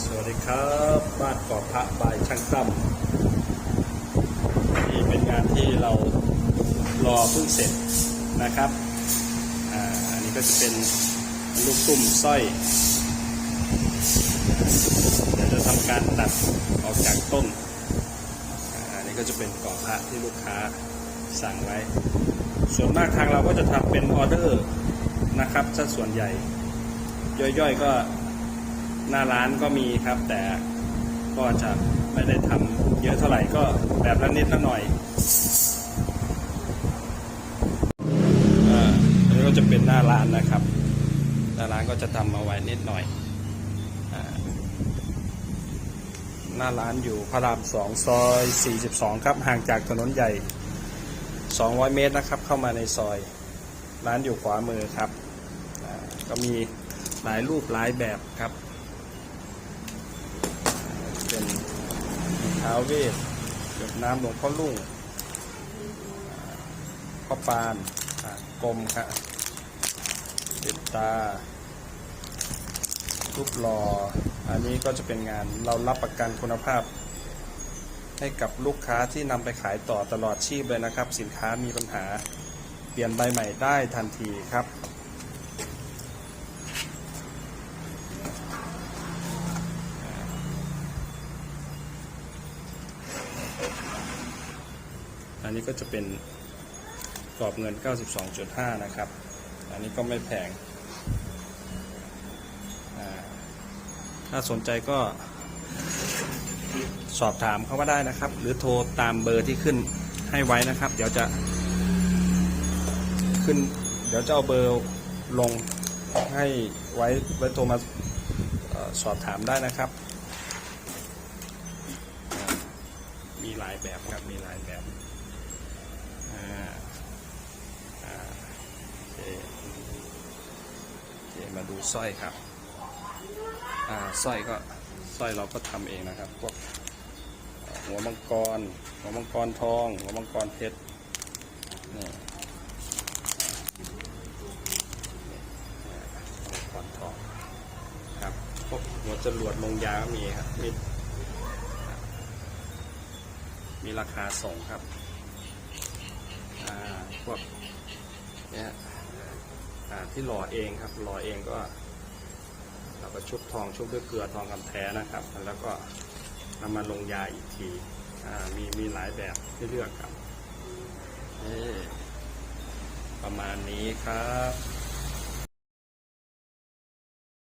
สวัสดีครับ บ้านก่อพระบายช่างตั้มนี่เป็นงานที่เรารอเพิ่งเสร็จนะครับอ่าอันนี้ก็จะเป็นลูกตุ้มสร้อยเดี๋ยวจะทำการตัดออกจากต้นอ่าอันนี้ก็จะเป็นก่อพระที่ลูกค้าสั่งไว้ ส่วนมากทางเราก็จะทำเป็นออเดอร์นะครับซะส่วนใหญ่ ย่อยๆก็ หน้าร้านก็มีครับ แต่ก็จะไม่ได้ทำเยอะเท่าไหร่ก็แบบละนิดละหน่อยอ่าอันนี้ก็จะเป็นหน้าร้านนะครับ หน้าร้านก็จะทำมาไว้นิดหน่อยอหน้าร้านอยู่พระรามสองซอย 42 ครับ ห่างจากถนนใหญ่ 200 เมตรนะครับ เข้ามาในซอย ร้านอยู่ขวามือครับ ก็มีหลายรูปหลายแบบครับ เป็น ท้าเวทเกิดน้ำหลวงพ่อลุ่งอ่าพ่อปานกลมครับปิดตารูปหล่ออันนี้ก็จะเป็นงานเรารับประกันคุณภาพ ให้กับลูกค้าที่นำไปขายต่อตลอดชีพเลยนะครับ สินค้ามีปัญหาเปลี่ยนใบใหม่ได้ทันทีครับ อันนี้ก็จะเป็นกรอบเงิน 92.5 นะครับ อันนี้ก็ไม่แพง ถ้าสนใจก็สอบถามเขามาได้นะครับ หรือโทรตามเบอร์ที่ขึ้นให้ไว้นะครับ เดี๋ยวจะขึ้น เดี๋ยวจะเอาเบอร์ลงให้ไว้ไว้โทรมาอสอบถามได้นะครับ มีหลายแบบครับ มีหลายแบบ มาดูสร้อยครับสร้อยก็สร้อยเราก็ทำเองนะครับพวกหัวมังกร หัวมังกรทอง หัวมังกรเพชรนี่หัวมังกรทองครับพวกหัวจรวดลงยาก็มีครับมีมีราคาส่งครับ วกเนี่ยอ่าที่หล่อเองครับหล่อเองก็ เราก็ชุบทองชุบด้วยเกลือทองคำแท้นะครับ แล้วก็นำมาลงยาอีกทีอ่ามีมีหลายแบบให้เลือกครับนี่ประมาณนี้ครับ